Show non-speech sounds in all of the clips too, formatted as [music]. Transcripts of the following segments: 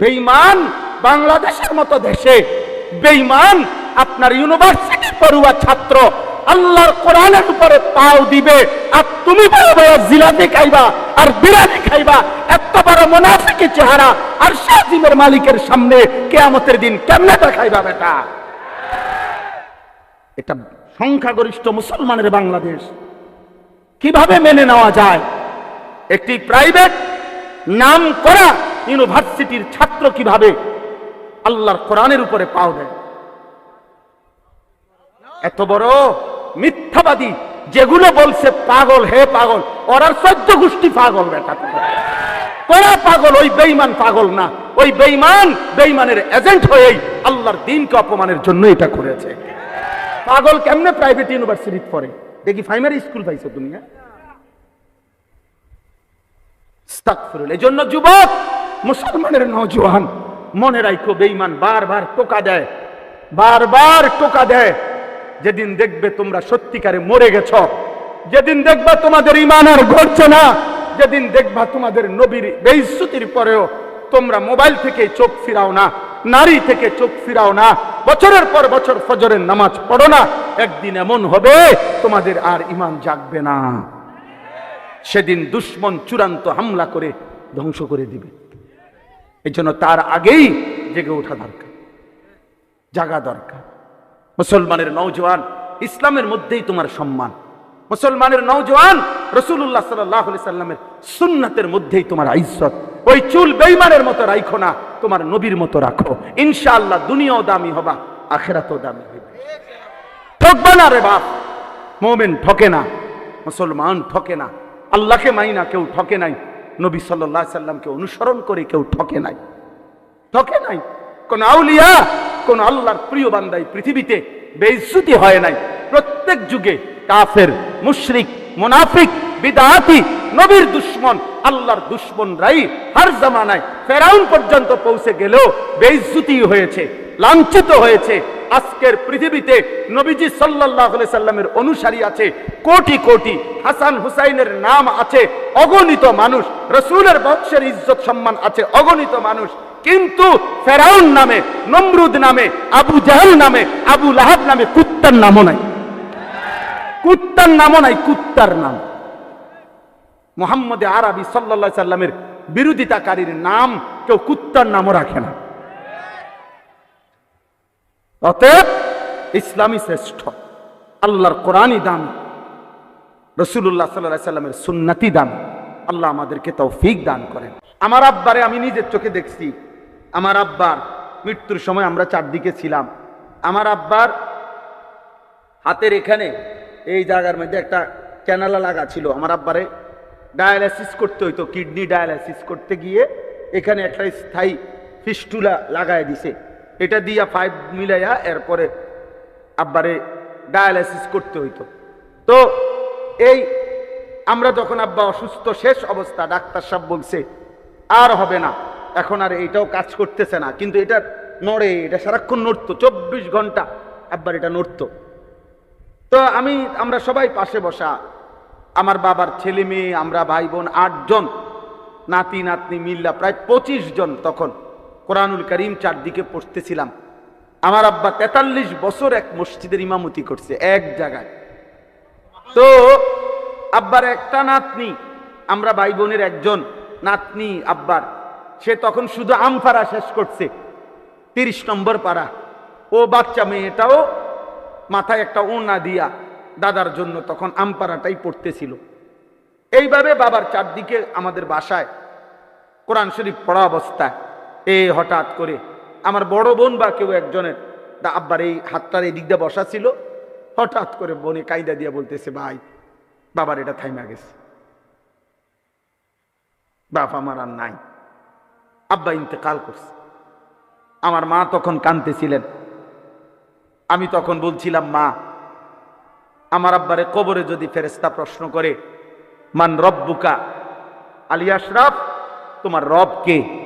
বেইমান বাংলাদেশের মতো দেশে বেইমান আপনার ইউনিভার্সিটি পড়ুয়া ছাত্র, আল্লাহর কোরআনের উপরে পাও দিবে, আর তুমি বড় বড় জিলাপি খাইবা, আর বিরিয়ানি খাইবা, এত বড় মুনাফিকি চেহারা, আর শাহিমের মালিকের সামনে কেয়ামতের দিন কেমনে দেখাইবা বেটা? এটা সংখ্যাগরিষ্ঠ মুসলমানের বাংলাদেশ। কীভাবে মেনে নেওয়া যায়? একটি প্রাইভেট নাম করা ইউনিভার্সিটির ছাত্র কীভাবে আল্লাহর কোরআনের উপরে পাও দেয়? এত বড় মিথ্যাবাদী, যেগুলো বলছে পাগল, হে পাগল ওরার চোদ্দ গোষ্ঠী পাগল বেটা তোরা পাগল, ওই বেইমান পাগল না। ওই বেইমান বেইমানের এজেন্ট হয়েই আল্লাহর দিনকে অপমানের জন্য এটা করেছে। পাগল কেমনে প্রাইভেট ইউনিভার্সিটি পড়ে? দেখি প্রাইমারি স্কুল পাইছো তুমি হ্যাঁ? এই জন্য যুবক মুসলমানের নওজোয়ান, মনে রাখো বেঈমান বারবার টোকা দেয়, বারবার টোকা দেয়, যেদিন দেখবে তোমরা সত্যিকারে মরে গেছ, যেদিন দেখবা তোমাদের ইমান আর ঘটছে না, যেদিন দেখবা তোমাদের নবীর বেইজ্জতির পরেও তোমরা মোবাইল থেকে চোখ ফিরাও না, নারী থেকে চোখ ফিরাও না, বছরের পর বছর ফজরের নামাজ পড়ো না, একদিন এমন হবে তোমাদের আর ইমান জাগবে না। সেদিন দুশ্মন চূড়ান্ত হামলা করে ধ্বংস করে দিবে। এই জন্য তার আগেই জেগে ওঠা দরকার, জাগা দরকার। মুসলমানের নৌজওয়ান ইসলামের মধ্যেই তোমার সম্মান। মুসলমানের নৌজওয়ান রসুল্লাহ সাল্লাহ সাল্লামের সুন্নাতের মধ্যেই তোমার আইসত ওই চুল বেইমানের মতো রাখো না, তোমার নবীর মতো রাখো। ইনশাআল্লাহ দুনিয়াও দামি হবা, আখেরাতও দামি হইবে। ঠকবে না রে বাপ, মোমেন ঠকে না, মুসলমান ঠকে না, আল্লাহকে মাই না কেউ ঠকে নাই। নবী সাল্লাহ সাল্লামকে অনুসরণ করে কেউ ঠকে নাই। ঠকে নাই। কোন আউলিয়া, কোন আল্লাহর প্রিয় বান্দাই পৃথিবীতে বেইজ্জতি হয় নাই। প্রত্যেক যুগে কাফের, মুশরিক, মুনাফিক, বিদাতি, নবীর দুশ্মন, আল্লাহর দুশ্মনরাই হার জামানায় ফেরাউন পর্যন্ত পৌঁছে গেলেও বেইজ্জতি হয়েছে। লাঞ্ছিত হয়েছে। আজকের পৃথিবীতে নবীজি আলাইহি সাল্লামের অনুসারী আছে, কোটি কোটি। হাসান হুসাইনের নাম আছে, অগণিত মানুষ। রসুলের বংশের ইজ্জত সম্মান আছে, অগণিত মানুষ। কিন্তু ফেরাউন নামে, নমরুদ নামে, আবু জাহাল নামে, আবু লাহাব নামে কুত্তার নামও নাই। কুত্তার নামও নাই, কুত্তার নাম। মোহাম্মদ আরবি সাল্লাল্লাহু সাল্লামের বিরোধিতাকারীর নাম কেউ কুত্তার নামও রাখে না। অতএব ইসলামী শ্রেষ্ঠ। আল্লাহর কোরআনই দাম রসুল্লাহ সাল্লাহ সাল্লামের সুন্নাতি দাম আল্লাহ আমাদেরকে তৌফিক দান করেন। আমার আব্বারে আমি নিজের চোখে দেখছি। আমার আব্বার মৃত্যুর সময় আমরা চারদিকে ছিলাম। আমার আব্বার হাতের এখানে এই জায়গার মধ্যে একটা ক্যানালা লাগা ছিল। আমার আব্বারে ডায়ালাইসিস করতে হইতো, কিডনি ডায়ালাইসিস করতে গিয়ে এখানে একটা স্থায়ী ফিস্টুলা লাগায় দিছে। এটা দিয়া ফাইভ মিলাইয়া এরপরে আব্বারে ডায়ালাইসিস করতে হইতো। তো এই আমরা যখন আব্বা অসুস্থ, শেষ অবস্থা, ডাক্তার সাহেব বলছে, আর হবে না, এখন আর এটাও কাজ করতেছে না। কিন্তু এটা নড়ে, এটা সারাক্ষণ নড়তো, চব্বিশ ঘণ্টা আব্বার এটা নড়তো। তো আমি, আমরা সবাই পাশে বসা, আমার বাবার ছেলে মেয়ে, আমরা ভাই বোন আটজন, নাতি, নাতনি মিল্লা, প্রায় পঁচিশ জন তখন কোরআনুল করিম চারদিকে পড়তেছিলাম। আমার আব্বা তেতাল্লিশ বছর এক মসজিদের ইমামতি করছে, এক জায়গায়। তো আব্বার একটা নাতনি, আমরা ভাই বোনের একজন নাতনি আব্বার, সে তখন শুধু আমফারা শেষ করছে, তিরিশ নম্বর পাড়া। ও বাচ্চা মেয়েটাও মাথায় একটা ওনা দিয়া দাদার জন্য তখন আমপাড়াটাই পড়তেছিল। এইভাবে বাবার চারদিকে আমাদের বাসায় কোরআন শরীফ পড়া অবস্থায়। এ হঠাৎ করে আমার বড় বোন বা কেউ একজনের দা- আব্বার এই হাতটার এই দিকটা বসা ছিল, হঠাৎ করে বোনে কায়দা দিয়ে বলতেছে, ভাই, বাবার এটা থাইমা গেছে। বাপ আমার আর নাই। আব্বা ইন্তেকাল করছে। আমার মা তখন কানতেছিলেন আমি তখন বলছিলাম, মা, আমার আব্বারে কবরে যদি ফেরেস্তা প্রশ্ন করে, মান রব্বুকা আলী আশরাফ তোমার রব কে?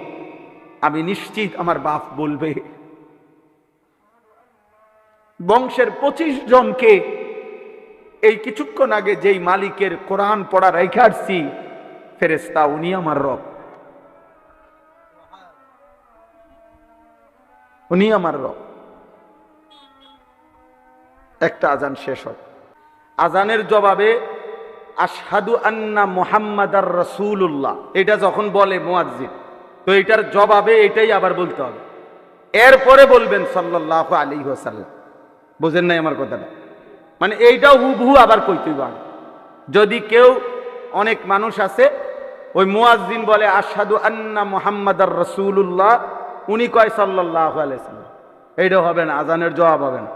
আমি নিশ্চিত আমার বাপ বলবে, বংশের পঁচিশ জনকে এই কিছুক্ষণ আগে যেই মালিকের কোরআন পড়া রেখে ফেরেস্তা উনি আমার রব। উনি আমার রব। একটা আজান শেষ হোক। আজানের জবাবে, আশহাদু আন্না মুহাম্মাদার রসুল্লাহ এটা যখন বলে মুয়াজ্জিন। তো এটার জবাবে এটাই আবার বলতে হবে। এরপরে বলবেন সাল্লাহ আলী ওসাল্লাম বুঝেন নাই আমার কথাটা? মানে এইটাও হুবহু আবার কইতেই পারে যদি কেউ অনেক মানুষ আছে, ওই মুয়াজ্জিন বলে, আশহাদু আন্না মুহাম্মাদার রসুল্লাহ উনি কয় সাল্লাহ আলাইসাল্লাম এইটাও হবে না, আজানের জবাব হবে না।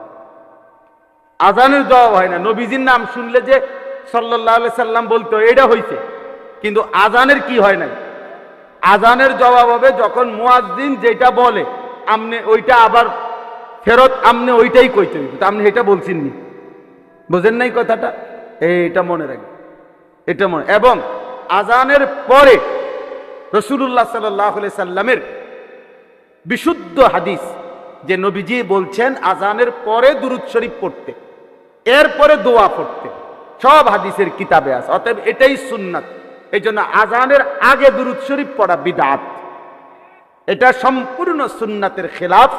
আজানের জবাব হয় না। নবীজির নাম শুনলে যে সাল্লাহ সাল্লাম বলতো এটা হইছে। কিন্তু আজানের কি হয় নাই? আজানের জবাব হবে যখন মুয়াজ্জিন যেটা বলে, আমনে ওইটা আবার ফেরত, আমনে ওইটাই কইতে হইবে। তা আপনি এটা বলছেন নি বুঝেন নাই কথাটা? এইটা মনে রাখবেন। এটা মনে এবং আজানের পরে রসুল্লাহ সাল্লাহ সাল্লামের বিশুদ্ধ হাদিস যে নবীজি বলছেন, আজানের পরে দুরুদ শরীফ পড়তে, এরপরে দোয়া পড়তে, সব হাদিসের কিতাবে আছে। অতএব এটাই সুন্নাত। এই জন্য আজানের আগে দুরুদ শরীফ পড়া বিদাত। এটা সম্পূর্ণ সুন্নাতের খেলাফ।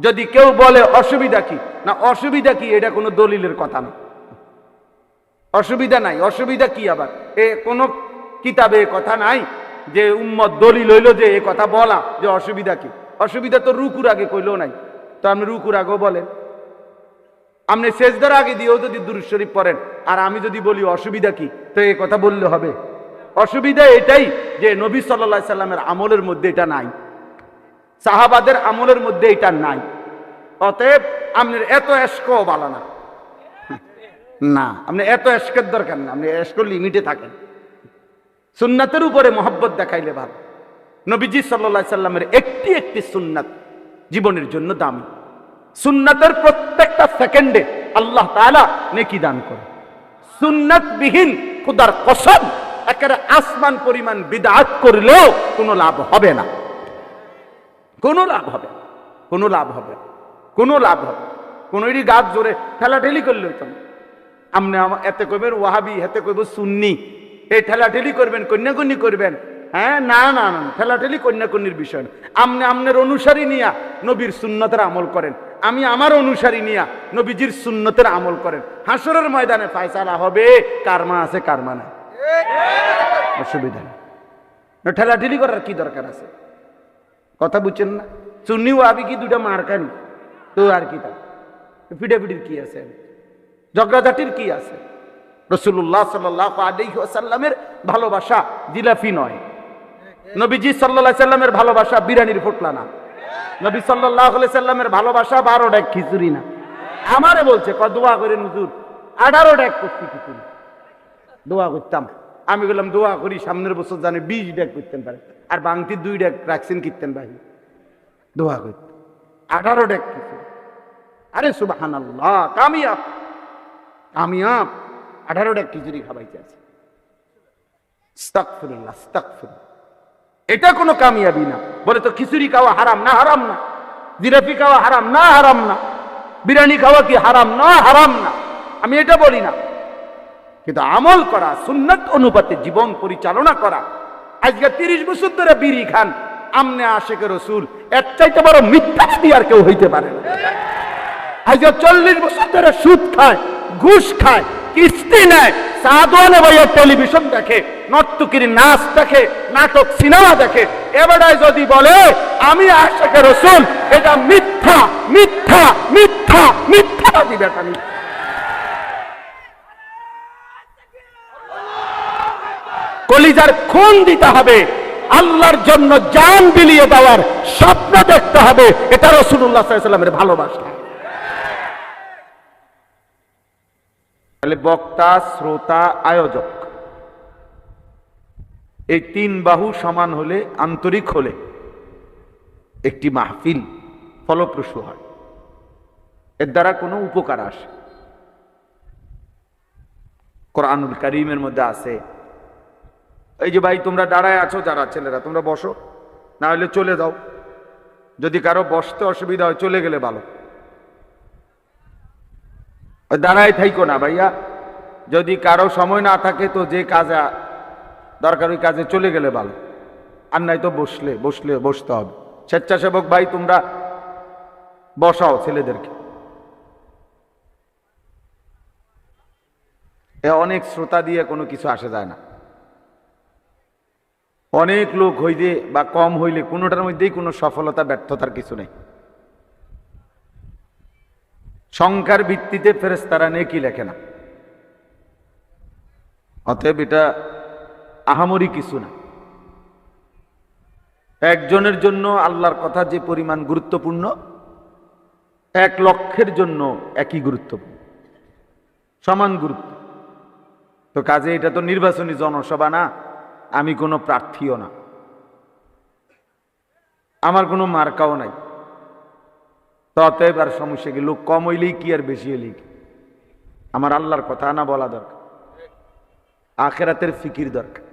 যদি কেউ বলে, অসুবিধা কি? না, অসুবিধা কি? এটা কোনো দলিলের কথা না। অসুবিধা নাই, অসুবিধা কি আবার? এ কোনো কিতাবে কথা নাই যে উম্মত দলিল হইল যে এ কথা বলা যে অসুবিধা কি। অসুবিধা তো রুকুর আগে কইলেও নাই। তো আপনি রুকুর আগেও বলেন। আপনি শেষদার আগে দিয়েও যদি দুরুদ শরীফ পড়েন আর আমি যদি বলি, অসুবিধা কি? তো এ কথা বললে হবে। অসুবিধা এটাই যে নবী সাল্লা সাল্লামের আমলের মধ্যে এটা নাই। সাহাবাদের আমলের মধ্যে এটা নাই। অতএব আপনার এত এসকও বালা না। না আপনি এত এসকের দরকার না। আপনি এসকো লিমিটে থাকেন। সুন্নাতের উপরে মহব্বত দেখাইলে ভালো। নবীজি সাল্লা সাল্লামের একটি একটি সুন্নাত জীবনের জন্য দামি। সুন্নাতের প্রত্যেকটা সেকেন্ডে আল্লাহ তাআলা নেকি দান করে। সুন্নাত বিহীন খুদার কসম, একেবারে আসমান পরিমাণ বিদাত করলেও কোনো লাভ হবে না কোনো লাভ হবে। কোনো লাভ হবে। কোনো লাভ হবে না। কোনো গাছ জোরে ঠেলাঠেলি করলে হইতো না আপনি আমা- এতে কইবেন ওয়াহাবি হেতে কইব সুন্নি এই ঠেলাঠেলি করবেন কন্যাকন্যি করবেন হ্যাঁ না না না ঠেলাঠেলি কন্যাকন্যির বিষয় না আপনি আমনের অনুসারী নিয়া নবীর সুন্নতের আমল করেন আমি আমার অনুসারী নিয়া নবীজির সুন্নতের আমল করেন। হাসরের ময়দানে ফায়সালা হবে, কারমা আছে, কারমা নাই। অসুবিধা নেই। ঠেলাঠেলি করার কি দরকার আছে? কথা বুঝছেন না? সুন্নি ও আবি কি দুটা মার খানি তো আর কি তা? পিটাপিটির কি আছে? ঝগড়াঝাটির কি আছে? রসুল্লাহ সাল্লাহ আলাইসাল্লামের ভালোবাসা জিলাফি নয়। নবীজি সাল্লাহ সাল্লামের ভালোবাসা বিরানির ফুটলা না। নবী সাল্লাহ সাল্লামের ভালোবাসা বারো ডেক খিচুড়ি না। আমারে বলছে দোয়া করে নুজুর আঠারো ডেক করছি খিচুড়ি। দোয়া করতাম। আমি বললাম দোয়া করি সামনের বছর জানে বিশ ডেক করতেন পারে আর বাংতি দুই ডেক রাখছেন কীর্তেন বাহি দোয়া করতেন আঠারো ডেক খিচুড়ি। আরে সুবাহান আল্লাহ কামিয়াব কামিয়াব আঠারো ডেক খিচুড়ি খাবাইতে আছে। আস্তাগফিরুল্লাহ, আস্তাগফিরুল্লাহ। এটা কোনো কামিয়াবি না। বলে তো খিচুড়ি খাওয়া হারাম না হারাম না। জিলাপি খাওয়া হারাম না হারাম না। বিরিয়ানি খাওয়া কি হারাম না হারাম না। আমি এটা বলি না। কিন্তু আমল করা, সুন্নত অনুপাতে জীবন পরিচালনা করা, আজকে তিরিশ বছর ধরে বিড়ি খান, আমনে আশেকে রসুল, এর চাইতে বড় মিথ্যাবাদী আর কেউ হইতে পারে না। আজকে চল্লিশ বছর ধরে সুদ খায়, ঘুষ খায়, কিস্তি নেয়, সাদওয়ানে ভাইয়ের টেলিভিশন দেখে, নর্তকির নাচ দেখে, নাটক সিনেমা দেখে। এবারে যদি বলে, আমি আশেকে রসুল, এটা মিথ্যা মিথ্যা মিথ্যা মিথ্যাবাদী বেটা মিথ্যা কলিজার খুন দিতে হবে, আল্লাহর জন্য জান বিলিয়ে দেওয়ার স্বপ্ন দেখতে হবে, এটা রসুল্লাহ সাল্লামের ভালোবাসা। তাহলে বক্তা, শ্রোতা, আয়োজক। এই তিন বাহু সমান হলে, আন্তরিক হলে একটি মাহফিল ফলপ্রসূ হয়। এর দ্বারা কোনো উপকার আসে। কোরআনুল করিমের মধ্যে আছে, এই যে ভাই, তোমরা দাঁড়ায় আছো, যারা ছেলেরা, তোমরা বসো, না হলে চলে যাও। যদি কারও বসতে অসুবিধা হয়, চলে গেলে ভালো। দাঁড়ায় থাইকো না ভাইয়া। যদি কারও সময় না থাকে তো যে কাজে, দরকার ওই কাজে চলে গেলে ভালো। আর নাই তো বসলে বসলে বসতে হবে। স্বেচ্ছাসেবক ভাই, তোমরা বসাও ছেলেদেরকে। এ, অনেক শ্রোতা দিয়ে কোনো কিছু আসে যায় না। অনেক লোক হইলে বা কম হইলে কোনোটার মধ্যেই কোনো সফলতা, ব্যর্থতার কিছু নেই। সংখ্যার ভিত্তিতে ফেরেস্তারা নেকি লেখে না। অতএব এটা আহামরি কিছু না। একজনের জন্য আল্লাহর কথা যে পরিমাণ গুরুত্বপূর্ণ, এক লক্ষের জন্য একই গুরুত্বপূর্ণ, সমান গুরুত্ব। তো কাজে এটা তো নির্বাচনী জনসভা না, আমি কোনো প্রার্থীও না। আমার কোনো মার্কাও নাই। তো অতএব আর সমস্যা কি? লোক কম হইলেই কি আর বেশি হইলেই কি? আমার আল্লাহর কথা না বলা দরকার। আখেরাতের ফিকির দরকার।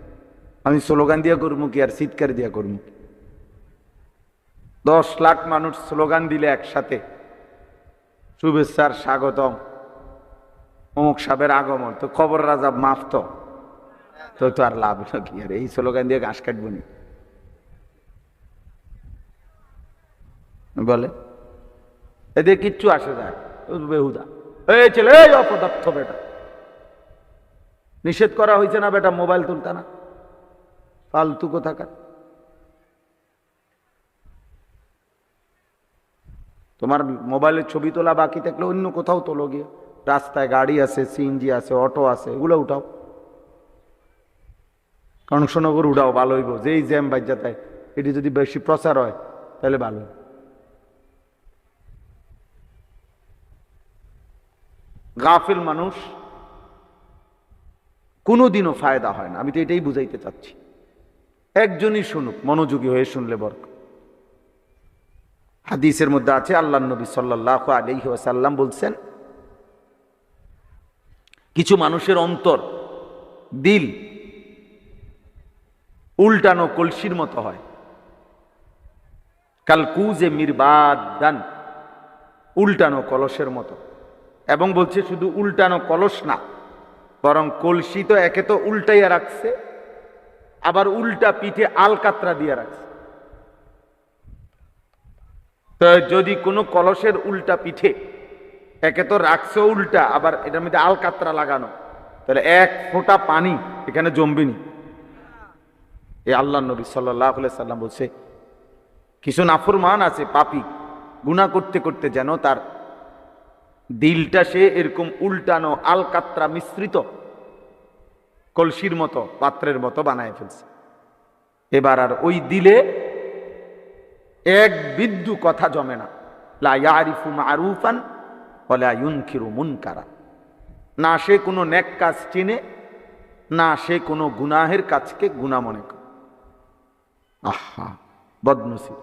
আমি স্লোগান দিয়া করব কি আর চিৎকার দিয়া করব দশ লাখ মানুষ স্লোগান দিলে একসাথে। শুভেচ্ছার স্বাগতম। অমুক সাহেবের আগমন। তো খবর রাজা মাফ তো। তো তো আর লাভ হলো কি আর? এই স্লোগান দিয়ে ঘাস কাটবো নি। বলে এদের কিচ্ছু আসে যায় বেহুদা। এই ছেলে, এই অপদার্থ বেটা। নিষেধ করা হয়েছে না বেটা, মোবাইল তুলতা না। ফালতু কোথাকার। তোমার মোবাইলের ছবি তোলা বাকি থাকলে অন্য কোথাও তোলো গিয়ে। রাস্তায় গাড়ি আছে, সিএনজি আছে, অটো আছে, এগুলো উঠাও। কংসনগর উঠাও ভালো হইব যেই জ্যাম বাজ্যাতায় এটি যদি বেশি প্রচার হয়, তাহলে ভালো গাফিল মানুষ, কোনোদিনও ফায়দা হয় না। আমি তো এটাই বুঝাইতে চাচ্ছি। একজনই শুনুক, মনোযোগী হয়ে শুনলে বরক হাদিসের মধ্যে আছে আল্লাহ নবী সাল্লাহ আলহি আসাল্লাম বলছেন, কিছু মানুষের অন্তর, দিল উল্টানো কলসির মতো হয়। কাল কুজে মিরবাদান, উল্টানো কলসের মতো। এবং বলছে শুধু উল্টানো কলস না, বরং কলসি তো একে তো উল্টাইয়া রাখছে, আবার উল্টা পিঠে আলকাতরা দিয়ে রাখছে। তো যদি কোনো কলসের উল্টা পিঠে একে তো রাখছে উল্টা, আবার এটার মধ্যে আলকাতরা লাগানো, তাহলে এক ফোঁটা পানি এখানে জমবেনি। এ আল্লাহ নবী সাল্লাহ সাল্লাম বলছে, কিছু নাফরমান আছে পাপি গুণা করতে করতে যেন তার দিলটা সে এরকম উল্টানো আলকাত্রা মিশ্রিত কলসির মতো, পাত্রের মতো বানায় ফেলছে। এবার আর ওই দিলে এক বিদ্যু কথা জমে না। লা ইয়ারিফু মারুফান বলে ইউনকিরু মুনকারা। না সে কোনো নেক কাজ চিনে, না সে কোনো গুনাহের কাজকে গুণা মনে করে। আহা, বদনসিব।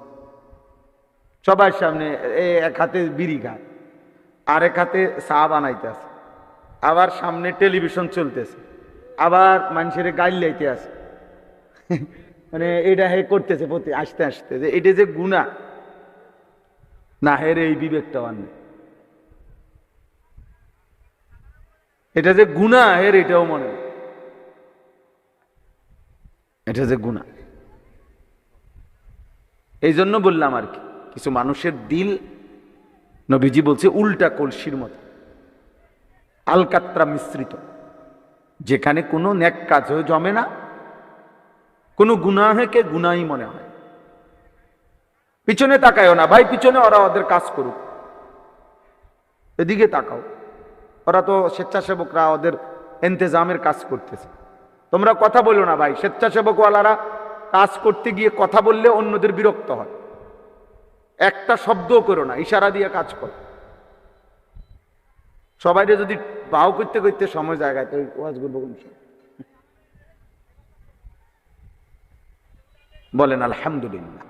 সবার সামনে এক হাতে বিড়ি খায়। আরেক হাতে চা বানাইতেছে, আবার সামনে টেলিভিশন চলতেছে, আবার মানুষের গাইল লাইতে আছে। [laughs] মানে এটা হে করতেছে প্রতি, আসতে আসতে, যে এটা যে গুণা না হের এই বিবেকটা নেই। এটা যে গুণা হের এটাও মনে এটা যে গুণা এই জন্য বললাম আর কি, কিছু মানুষের দিল নবীজি বলছে, উল্টা কলসির মতো। আলকাত্রা মিশ্রিত। যেখানে কোনো ন্যাক কাজও জমে না, কোনো গুনাহেকে গুনাই মনে হয় পিছনে তাকায়ও না। ভাই, পিছনে ওরা ওদের কাজ করুক। এদিকে তাকাও। ওরা তো স্বেচ্ছাসেবকরা ওদের এন্তেজামের কাজ করতেছে। তোমরা কথা বলো না ভাই। স্বেচ্ছাসেবকওয়ালারা কাজ করতে গিয়ে কথা বললে অন্যদের বিরক্ত হয়। একটা শব্দও করো না, ইশারা দিয়ে কাজ করো। সবাইরে যদি বাউ করতে করতে সময় জায়গায় তো ওয়াজ করব? বলেন, আলহামদুলিল্লাহ।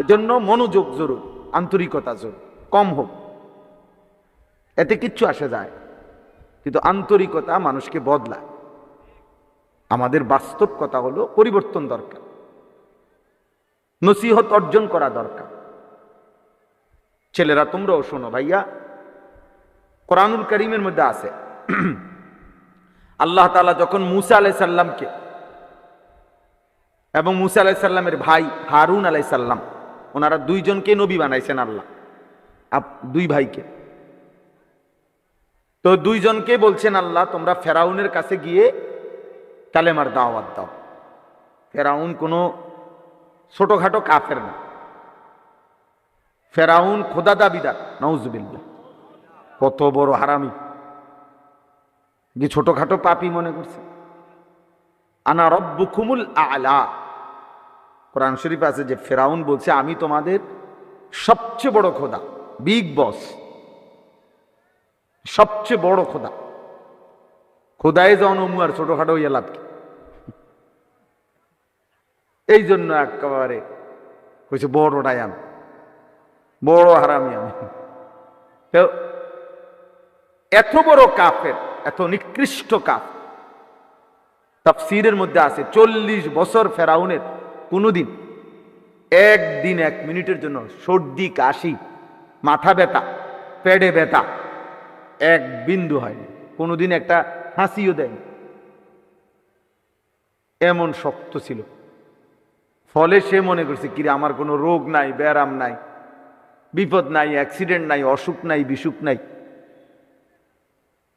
এজন্য মনোযোগ জরুর, আন্তরিকতা জরুর, কম হোক। এতে কিচ্ছু আসে যায়। কিন্তু আন্তরিকতা মানুষকে বদলায়। আমাদের বাস্তব কথা হলো পরিবর্তন দরকার। নসিহত অর্জন করা দরকার। ছেলেরা, তোমরাও শোনো ভাইয়া। কোরআনুল করিমের মধ্যে আছে। আল্লাহ তাআলা যখন মুসা আলাই সাল্লামকে এবং মুসা আলাই সাল্লামের ভাই হারুন আলাই সাল্লাম ওনারা দুইজনকে নবী বানাইছেন আল্লাহ। দুই ভাইকে। তো দুইজনকে বলছেন, আল্লাহ, তোমরা ফেরাউনের কাছে গিয়ে কালেমার দাওয়াত দাও। ফেরাউন কোনো ছোটখাটো কাফের না। ফেরাউন খোদা দাবিদার নওজুবিল্লা কত বড় হারামি। যে ছোটখাটো পাপি মনে করছে। আনা রব্বুকুমুল আলা। কোরআন শরীফ আছে যে ফেরাউন বলছে, আমি তোমাদের সবচেয়ে বড় খোদা, বিগ বস। সবচেয়ে বড় খোদা। খোদায় জনমু আর ছোটখাটো হইয়া লাভ কি? এই জন্য একেবারে কইছে বড়টাই আমি বড় হারামি আমি। তো এত বড় কাফের, এত নিকৃষ্ট কাফ তাফসিরের মধ্যে আছে, চল্লিশ বছর ফেরাউনের কোনোদিন একদিন এক মিনিটের জন্য সর্দি, কাশি, মাথা ব্যথা, পেটে ব্যথা এক বিন্দু হয়নি। কোনোদিন একটা হাসিও দেয়নি। এমন শক্ত ছিল। ফলে সে মনে করছে, কিরে, আমার কোনো রোগ নাই ব্যারাম নাই বিপদ নাই অ্যাক্সিডেন্ট নাই, অসুখ নাই, বিসুখ নাই।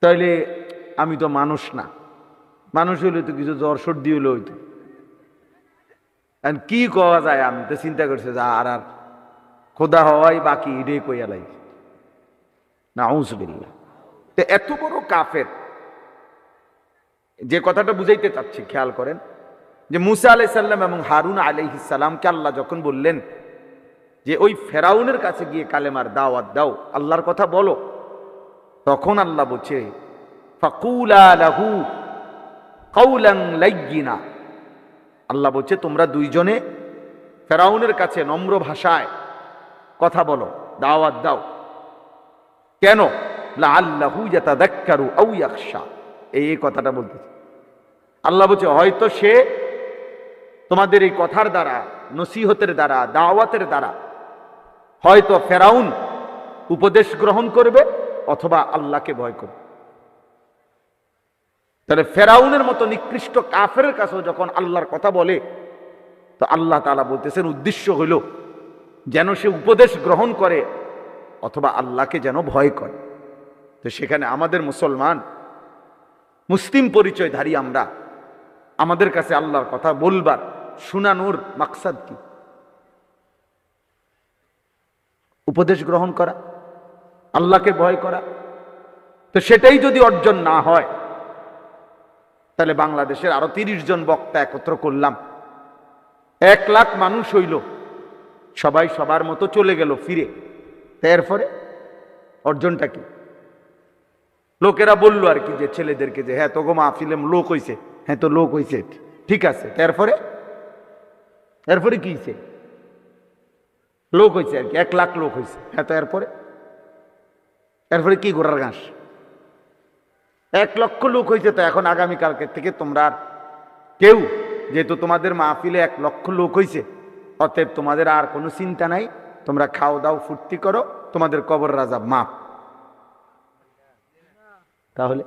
তাইলে আমি তো মানুষ না। মানুষ হইলে তো কিছু জ্বর সর্দি হইলে হইতো। কি কওয়া যায়? আমি তো চিন্তা করছি যা আর আর খোদা হওয়াই বাকি, এটাই কইয়া লাই না ঔসবিল্লা তো এত বড় কাফের। যে কথাটা বুঝাইতে চাচ্ছি, খেয়াল করেন। যে মুসা আলাইসাল্লাম এবং হারুন আলাইহিসাল্লামকে আল্লাহ যখন বললেন যে ওই ফেরাউনের কাছে গিয়ে কালেমার দাওয়াত দাও, আল্লাহর কথা বলো। তখন আল্লাহ বলছে লাহু লাইয়িনা। আল্লাহ বলছে, তোমরা দুইজনে ফেরাউনের কাছে নম্র ভাষায় কথা বলো, দাওয়াত দাও। কেন? আল্লাহু ইয়াতাদাক্কারু আও ইয়াখশা। এই এই কথাটা বলতেছে। আল্লাহ বলছে, হয়তো সে তোমাদের এই কথার দ্বারা, নসিহতের দ্বারা, দাওয়াতের দ্বারা হয়তো ফেরাউন উপদেশ গ্রহণ করবে অথবা আল্লাহকে ভয় করবে। তাহলে ফেরাউনের মতো নিকৃষ্ট কাফের কাছেও যখন আল্লাহর কথা বলে, তো আল্লাহ তালা বলতেছেন, উদ্দেশ্য হইল যেন সে উপদেশ গ্রহণ করে অথবা আল্লাহকে যেন ভয় করে। তো সেখানে আমাদের মুসলমান, মুসলিম পরিচয়ধারী আমরা। আমাদের কাছে আল্লাহর কথা বলবার, শুনানোর মাকসাদ কি? উপদেশ গ্রহণ করা, আল্লাহকে ভয় করা। তো সেটাই যদি অর্জন না হয়, তাহলে বাংলাদেশের আরও তিরিশ জন বক্তা একত্র করলাম। এক লাখ মানুষ হইল, সবাই সবার মতো চলে গেল ফিরে। তো এরপরে অর্জনটা কি? লোকেরা বলল আর কি যে ছেলেদেরকে যে হ্যাঁ তোগো মাহফিলে লোক হইছে। হ্যাঁ তো লোক হইছে। ঠিক আছে। এরপরে? এরপরে কি হইছে? লোক হয়েছে আর কি, এক লাখ লোক হয়েছে হ্যাঁ তো এরপরে? এরপরে কি গোড়ার ঘাস? এক লক্ষ লোক হয়েছে তো এখন আগামীকালকে থেকে তোমরা আর কেউ, যেহেতু তোমাদের মাহফিলে এক লক্ষ লোক হয়েছে অতএব তোমাদের আর কোনো চিন্তা নাই, তোমরা খাও দাও, ফুর্তি করো, তোমাদের কবর রাজা মাপ তাহলে?